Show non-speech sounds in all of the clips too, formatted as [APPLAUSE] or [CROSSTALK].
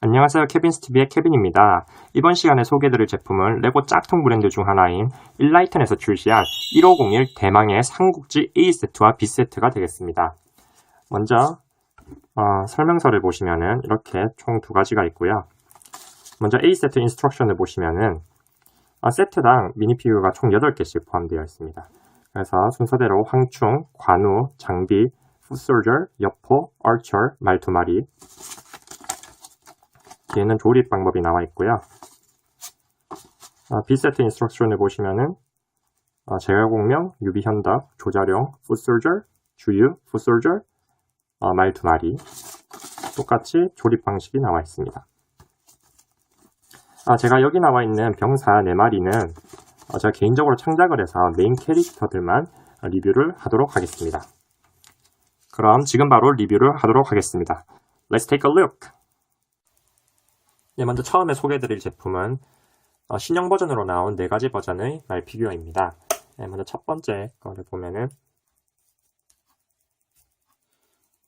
안녕하세요. 케빈스티비의 케빈입니다. 이번 시간에 소개해드릴 제품은 레고 짝퉁 브랜드 중 하나인 일라이튼에서 출시한 1501 대망의 삼국지 A세트와 B세트가 되겠습니다. 먼저 어, 설명서를 보시면은 이렇게 총 두 가지가 있고요. 먼저 A세트 인스트럭션을 보시면은 어, 세트당 미니피규어가 총 8개씩 포함되어 있습니다. 그래서 순서대로 황충, 관우, 장비, 풋솔저, 여포, 얼처, 말두 마리, 뒤에는 조립 방법이 나와 있고요. 어, B세트 인스트럭션을 보시면은 어, 제어공명, 유비현덕, 조자룡, 풋솔저, 주유, 풋솔저, 어, 말두 마리 똑같이 조립 방식이 나와 있습니다. 아, 제가 여기 나와 있는 병사 네 마리는 어, 제가 개인적으로 창작을 해서 메인 캐릭터들만 어, 리뷰를 하도록 하겠습니다. 그럼 지금 바로 리뷰를 하도록 하겠습니다. Let's take a look. 네, 먼저 처음에 소개해드릴 제품은 어, 신형 버전으로 나온 네 가지 버전의 말 피규어입니다. 네, 먼저 첫 번째 거를 보면은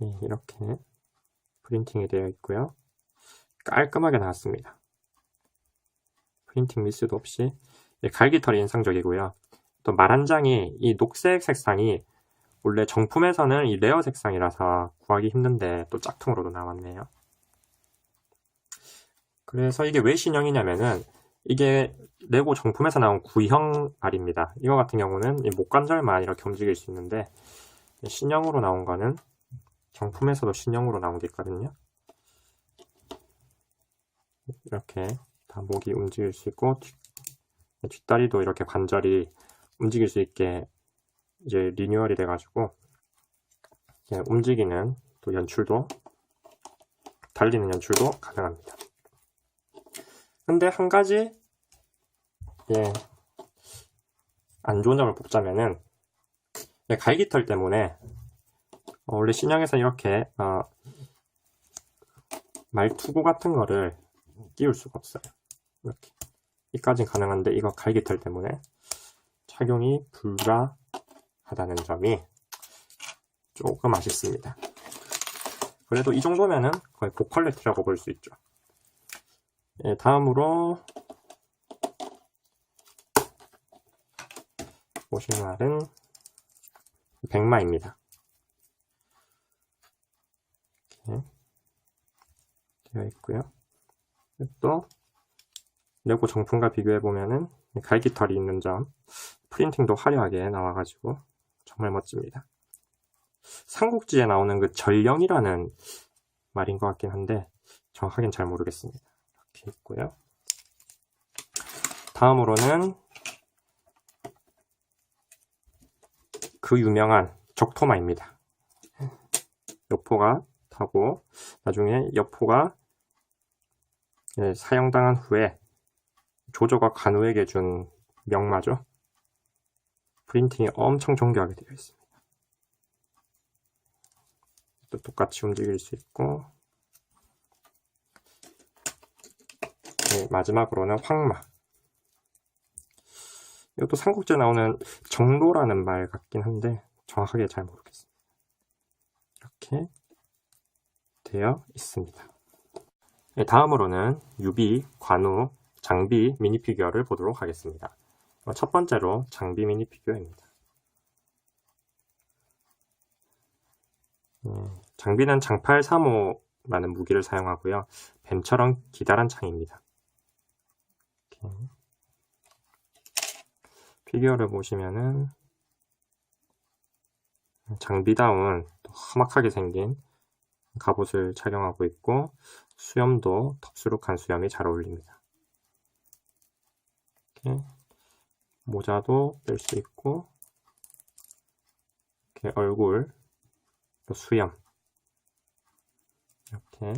네, 이렇게 프린팅이 되어 있고요. 깔끔하게 나왔습니다. 프린팅 미스도 없이 네, 갈기털이 인상적이고요. 또 말 한 장이 이 녹색 색상이 원래 정품에서는 이 레어 색상이라서 구하기 힘든데 또 짝퉁으로도 나왔네요. 그래서 이게 왜 신형이냐면은 이게 레고 정품에서 나온 구형 알입니다. 이거 같은 경우는 이 목관절만 이렇게 움직일 수 있는데 신형으로 나온 거는 정품에서도 신형으로 나온 게 있거든요. 이렇게 다 목이 움직일 수 있고 뒷, 뒷다리도 이렇게 관절이 움직일 수 있게 이제 리뉴얼이 돼가지고 이제 움직이는 또 연출도 달리는 연출도 가능합니다. 근데 한 가지 예, 안 좋은 점을 뽑자면은 예, 갈기털 때문에 어, 원래 신형에서 이렇게 어, 말투구 같은 거를 끼울 수가 없어요. 이렇게 이까진 가능한데 이거 갈기털 때문에 착용이 불가하다는 점이 조금 아쉽습니다. 그래도 이 정도면은 거의 보컬레트라고 볼 수 있죠. 예, 다음으로 보실 말은 백마입니다. 되어 있고요. 또 레고 정품과 비교해 보면은 갈기털이 있는 점, 프린팅도 화려하게 나와가지고 정말 멋집니다. 삼국지에 나오는 그 전령이라는 말인 것 같긴 한데 정확하게는 잘 모르겠습니다. 이렇게 있고요. 다음으로는 그 유명한 적토마입니다. 여포가 타고 나중에 여포가 예, 사형당한 후에 조조가 간우에게 준 명마죠. 프린팅이 엄청 정교하게 되어 있습니다. 또 똑같이 움직일 수 있고 네, 마지막으로는 황마. 이것도 삼국지에 나오는 정로라는 말 같긴 한데 정확하게 잘 모르겠습니다. 이렇게 되어 있습니다. 네, 다음으로는 유비, 관우, 장비 미니피규어를 보도록 하겠습니다. 어, 첫 번째로 장비 미니피규어입니다. 음, 장비는 장팔 3호라는 무기를 사용하고요. 뱀처럼 기다란 창입니다. 피규어를 보시면은 장비다운 험악하게 생긴 갑옷을 착용하고 있고 수염도 덥수룩한 수염이 잘 어울립니다. 이렇게 모자도 뺄 수 있고 이렇게 얼굴 또 수염 이렇게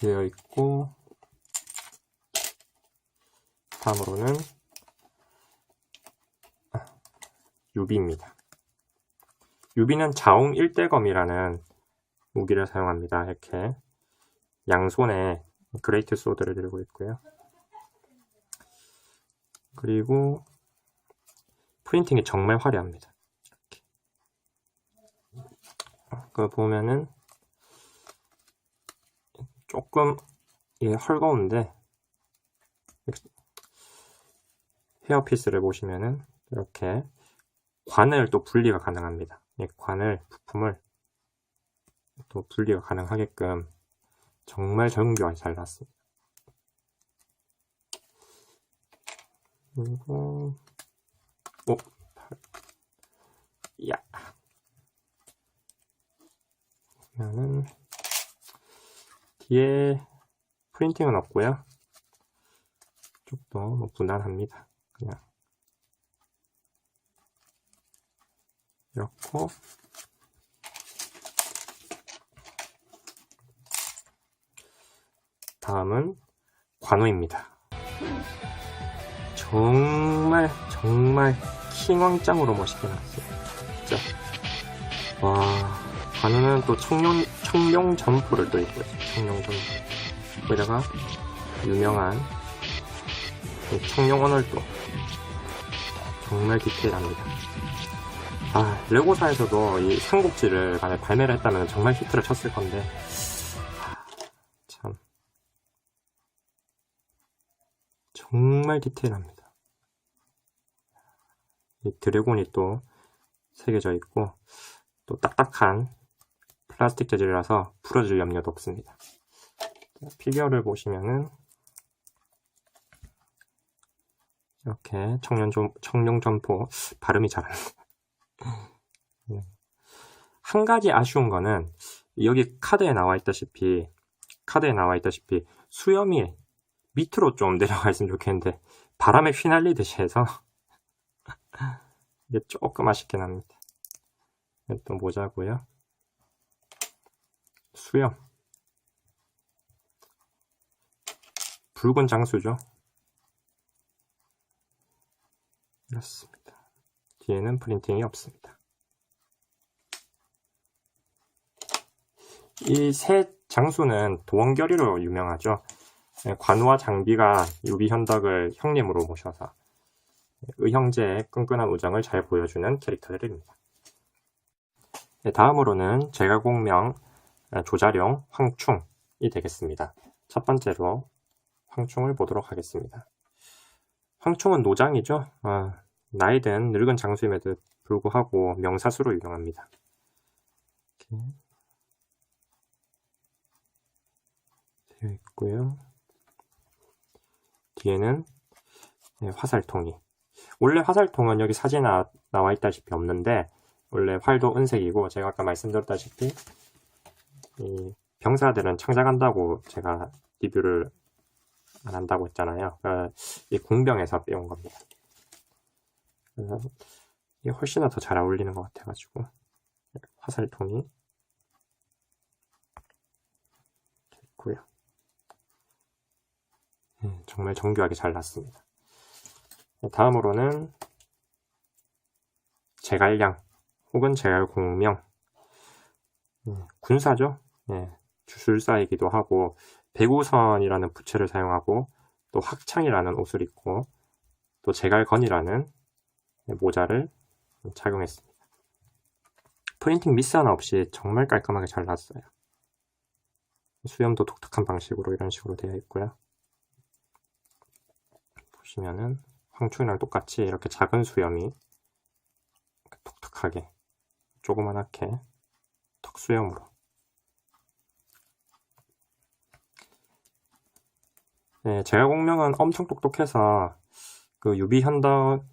되어 있고 다음으로는 유비입니다. 유비는 자웅 일대검이라는 무기를 사용합니다. 이렇게 양손에 그레이트 소드를 들고 있고요. 그리고 프린팅이 정말 화려합니다. 그 보면은 조금 이게 헐거운데 헤어피스를 보시면은 이렇게 관을 또 분리가 가능합니다. 이 관을 부품을 또 분리가 가능하게끔 정말 정교하게 잘 났습니다. 그리고 오, 팔. 야. 그러면은 뒤에 프린팅은 없고요. 뭐 무난합니다. 그냥 이렇고 다음은 관호입니다. 정말 정말 킹왕짱으로 멋있게 나왔어요. 진짜 와 관우는 또 청룡 청룡 점포를 또 있고요. 청룡 점포 거기다가 유명한 이 청룡 언월도 정말 디테일합니다. 아 레고사에서도 이 삼국지를 만약 발매를 했다면 정말 히트를 쳤을 건데 아, 참 정말 디테일합니다. 이 드래곤이 또 새겨져 있고 또 딱딱한 플라스틱 재질이라서 부러질 염려도 없습니다. 피규어를 보시면은 이렇게 점, 청룡 점포 발음이 잘안 네. 한 가지 아쉬운 거는 여기 카드에 나와 있다시피 카드에 나와 있다시피 수염이 밑으로 좀 [LAUGHS] 내려가 있으면 좋겠는데 바람에 휘날리듯이 해서 이게 조금 아쉽긴 합니다. 또 모자고요. 수염. 붉은 장수죠. 이렇습니다. 뒤에는 프린팅이 없습니다. 이 새 장수는 도원결의로 유명하죠. 네, 관우와 장비가 유비 현덕을 형님으로 모셔서 의형제의 끈끈한 우정을 잘 보여주는 캐릭터들입니다. 네, 다음으로는 제가공명 아, 조자룡 황충이 되겠습니다. 첫 번째로 황충을 보도록 하겠습니다. 황충은 노장이죠. 아, 나이든 늙은 장수임에도 불구하고 명사수로 유명합니다. 이렇게 되어 있고요. 뒤에는 네, 화살통이 원래 화살통은 여기 사진에 나, 나와 있다시피 없는데 원래 활도 은색이고 제가 아까 말씀드렸다시피 이 병사들은 창작한다고 제가 리뷰를 안 한다고 했잖아요. 그러니까 이 공병에서 빼온 겁니다. 이게 훨씬 더 잘 어울리는 것 같아가지고 화살통이 있고요. 음, 정말 정교하게 잘 났습니다. 다음으로는 제갈량 혹은 제갈공명 음, 군사죠. 예, 주술사이기도 하고 배구선이라는 부채를 사용하고 또 학창이라는 옷을 입고 또 제갈건이라는 모자를 착용했습니다. 프린팅 미스 하나 없이 정말 깔끔하게 잘 났어요. 수염도 독특한 방식으로 이런 식으로 되어 있고요. 보시면은 황충이랑 똑같이 이렇게 작은 수염이 독특하게 조그만하게 턱수염으로 네, 제가 공명은 엄청 똑똑해서 그 유비현덕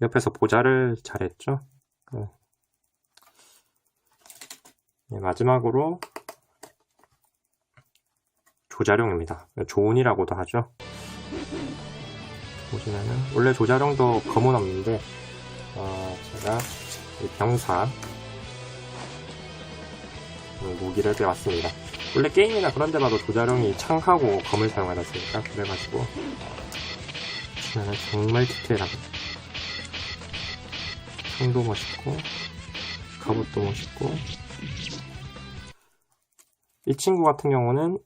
옆에서 보좌를 잘했죠. 그, 네, 마지막으로 조자룡입니다. 조운이라고도 하죠. 보시면은 원래 조자룡도 검은 없는데 어, 제가 이 병사 무기를 빼왔습니다. 원래 게임이나 그런 데 봐도 조자룡이 창하고 검을 사용하지 않습니까? 그래가지고 보시면은 정말 디테일합니다. 창도 멋있고 갑옷도 멋있고 이 친구 같은 경우는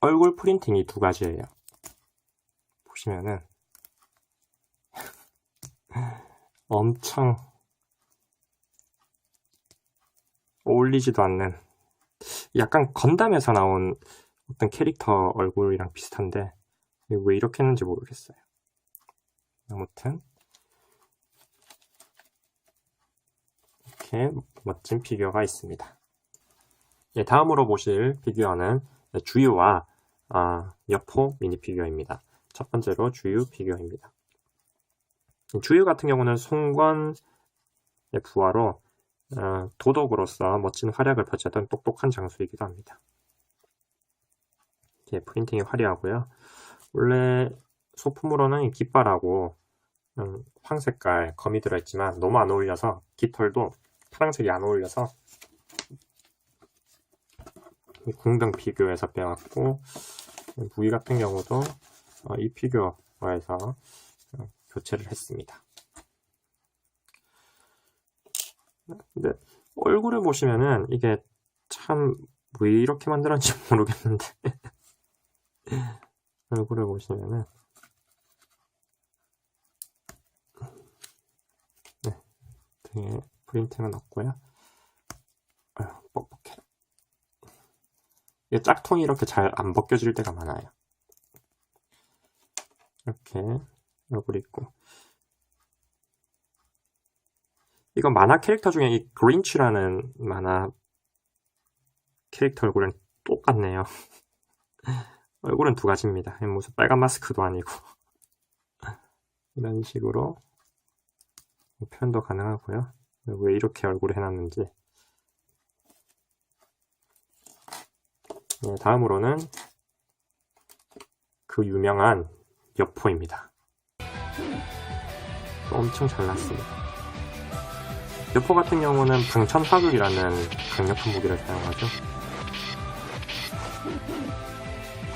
얼굴 프린팅이 두 가지예요. 보시면은 [LAUGHS] 엄청 어울리지도 않는 약간 건담에서 나온 어떤 캐릭터 얼굴이랑 비슷한데 왜 이렇게 했는지 모르겠어요. 아무튼 이렇게 멋진 피규어가 있습니다. 예, 다음으로 보실 피규어는 주유와 아, 여포 미니 피규어입니다. 첫 번째로 주유 피규어입니다. 주유 같은 경우는 송권의 부하로 어, 도덕으로서 멋진 활약을 펼쳤던 똑똑한 장수이기도 합니다. 이렇게 프린팅이 화려하고요. 원래 소품으로는 깃발하고 음, 황색깔 검이 들어있지만 너무 안 어울려서 깃털도 파란색이 안 어울려서 이 궁등 피규어에서 빼왔고 무기 같은 경우도 어, 이 피규어에서 어, 교체를 했습니다. 근데 얼굴을 보시면은 이게 참 왜 이렇게 만들었는지 [LAUGHS] 모르겠는데 [LAUGHS] 얼굴을 보시면은 네 등에 프린팅은 없고요. 아유 뻑뻑해. 이게 짝통이 이렇게 잘 안 벗겨질 때가 많아요. 이렇게 얼굴이 있고 이거 만화 캐릭터 중에 이 그린치라는 만화 캐릭터 얼굴은 똑같네요. [LAUGHS] 얼굴은 두 가지입니다. 무슨 빨간 마스크도 아니고 [LAUGHS] 이런 식으로 표현도 가능하고요. 왜 이렇게 얼굴을 해놨는지 다음으로는 그 유명한 여포입니다. 엄청 잘났습니다. 여포 같은 경우는 방천화극이라는 강력한 무기를 사용하죠.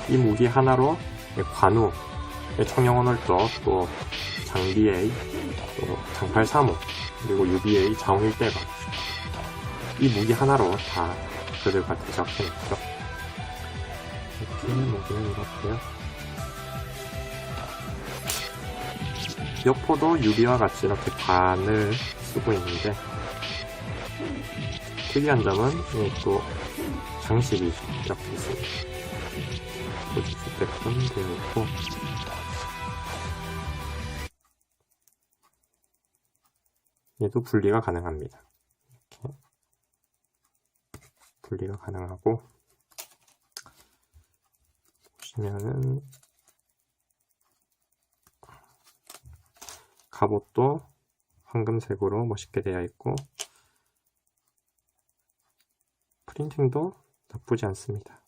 이 무기 하나로 관우, 청영원월도, 또 장비의, 또 장팔 3호, 그리고 UBA 자원일대가 이 무기 하나로 다 그들과 대적해냈죠. 이렇게 무기는 이렇고요. 여포도 유비와 같이 이렇게 관을 쓰고 있는데 특이한 점은 또 장식이 이렇게 있습니다. 고지수백분 되어 있고 얘도 분리가 가능합니다. 이렇게 분리가 가능하고 보시면은 갑옷도 황금색으로 멋있게 되어 있고 프린팅도 나쁘지 않습니다.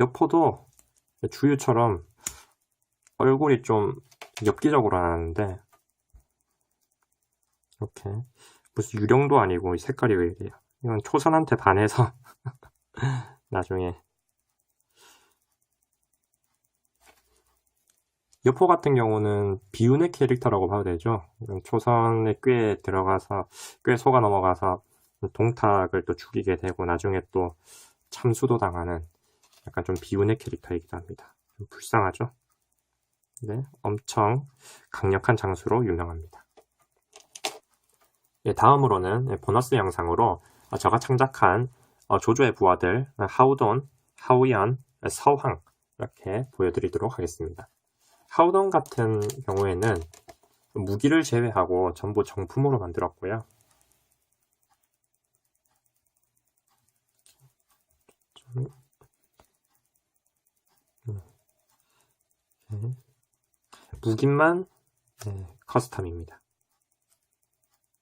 여포도 주유처럼 얼굴이 좀 엽기적으로 나왔는데 이렇게 무슨 유령도 아니고 이 색깔이 왜 이래요? 이건 초선한테 반해서 [LAUGHS] 나중에 여포 같은 경우는 비운의 캐릭터라고 봐도 되죠. 초선에 꽤 들어가서 꽤 속아 넘어가서 동탁을 또 죽이게 되고 나중에 또 참수도 당하는 약간 좀 비운의 캐릭터이기도 합니다. 좀 불쌍하죠? 네, 엄청 강력한 장수로 유명합니다. 예, 다음으로는 보너스 영상으로 제가 창작한 어, 조조의 부하들 하우돈, 하우연, 서황 이렇게 보여드리도록 하겠습니다. 하우돈 같은 경우에는 무기를 제외하고 전부 정품으로 만들었고요. 네. 무기만 네, 커스텀입니다.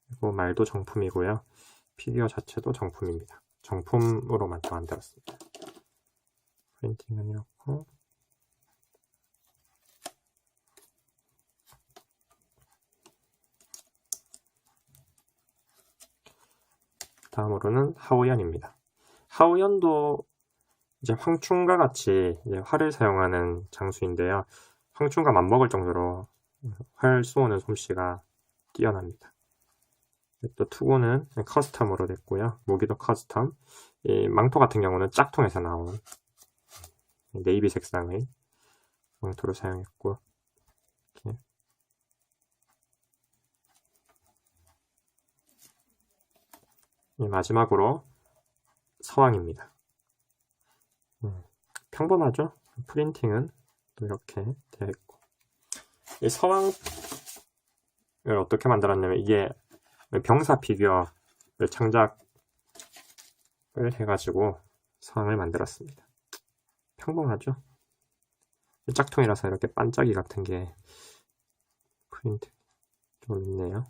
그리고 말도 정품이고요. 피규어 자체도 정품입니다. 정품으로 만들 만들었습니다. 프린팅은 이렇고 다음으로는 하우연입니다. 하우연도 이제 황충과 같이 이제 활을 사용하는 장수인데요. 황충과 맞먹을 정도로 활 쏘는 솜씨가 뛰어납니다. 또 투구는 커스텀으로 됐고요. 무기도 커스텀. 이 망토 같은 경우는 짝퉁에서 나온 네이비 색상의 망토를 사용했고 이렇게 이 마지막으로 서왕입니다. 음, 평범하죠? 프린팅은 또 이렇게 되어 있고 이 서왕을 어떻게 만들었냐면 이게 병사 피규어를 창작을 해가지고 서왕을 만들었습니다. 평범하죠? 짝퉁이라서 이렇게 반짝이 같은 게 프린트 좀 있네요.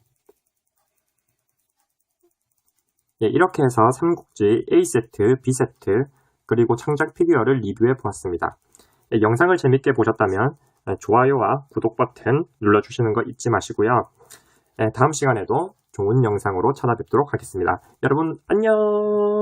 예, 이렇게 해서 삼국지 A세트, B세트, 그리고 창작 피규어를 리뷰해 보았습니다. 예, 영상을 재밌게 보셨다면 예, 좋아요와 구독 버튼 눌러주시는 거 잊지 마시고요. 예, 다음 시간에도 좋은 영상으로 찾아뵙도록 하겠습니다. 여러분 안녕!